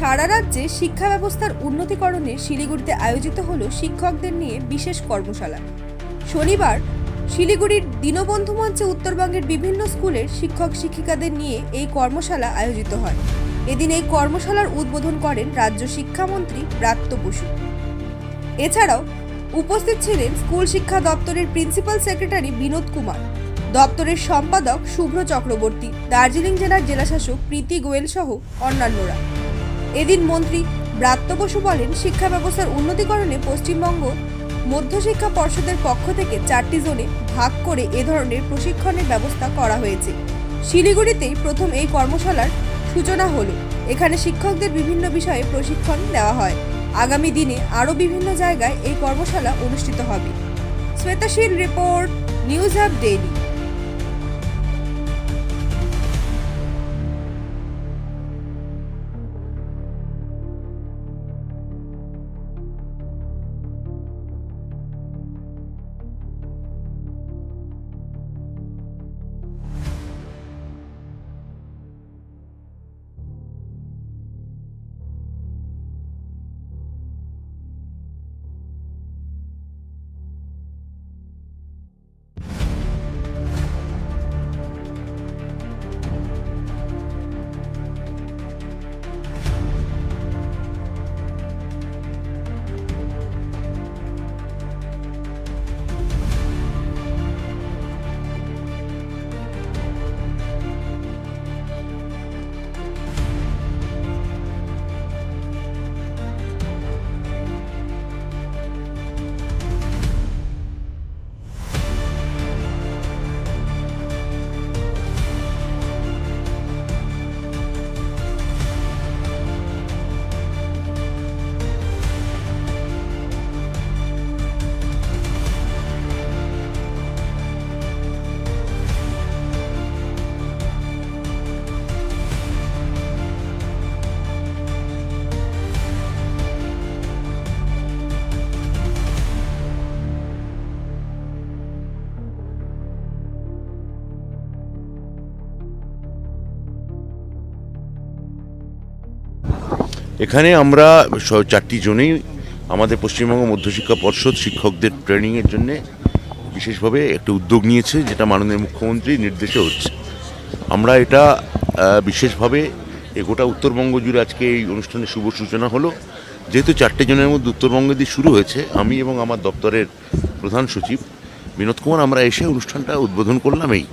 সারা রাজ্যে শিক্ষা ব্যবস্থার উন্নতিকরণে শিলিগুড়িতে আয়োজিত হলো শিক্ষকদের নিয়ে বিশেষ কর্মশালা। শনিবার শিলিগুড়ির দীনবন্ধু মঞ্চে উত্তরবঙ্গের বিভিন্ন স্কুলের শিক্ষক শিক্ষিকাদের নিয়ে এই কর্মশালা আয়োজিত হয়। এদিন এই কর্মশালার উদ্বোধন করেন রাজ্য শিক্ষামন্ত্রী ব্রাত্য বসু। এছাড়াও উপস্থিত ছিলেন স্কুল শিক্ষা দপ্তরের প্রিন্সিপাল সেক্রেটারি বিনোদ কুমার, দপ্তরের সম্পাদক শুভ্র চক্রবর্তী, দার্জিলিং জেলার জেলাশাসক প্রীতি গোয়েল সহ অন্যান্যরা। এদিন মন্ত্রী ব্রাত্য বসু বলেন, শিক্ষা ব্যবস্থার উন্নতিকরণে পশ্চিমবঙ্গ মধ্যশিক্ষা পর্ষদের পক্ষ থেকে চারটি জোনে ভাগ করে এ ধরনের প্রশিক্ষণের ব্যবস্থা করা হয়েছে। শিলিগুড়িতেই প্রথম এই কর্মশালার সূচনা হলো। এখানে শিক্ষকদের বিভিন্ন বিষয়ে প্রশিক্ষণ দেওয়া হয়। আগামী দিনে আরও বিভিন্ন জায়গায় এই কর্মশালা অনুষ্ঠিত হবে। Shwetashil report, news hub daily. এখানে আমরা চারটি জনেই আমাদের পশ্চিমবঙ্গ মধ্যশিক্ষা পর্ষদ শিক্ষকদের ট্রেনিংয়ের জন্য বিশেষভাবে একটা উদ্যোগ নিয়েছে, যেটা মাননীয় মুখ্যমন্ত্রীর নির্দেশে হচ্ছে। আমরা এটা বিশেষভাবে এ গোটা উত্তরবঙ্গ জুড়ে আজকে এই অনুষ্ঠানের শুভ সূচনা হলো। যেহেতু চারটে জনের মধ্যে উত্তরবঙ্গ দিয়ে শুরু হয়েছে, আমি এবং আমার দপ্তরের প্রধান সচিব বিনোদ কুমার, আমরা এসে অনুষ্ঠানটা উদ্বোধন করলাম এই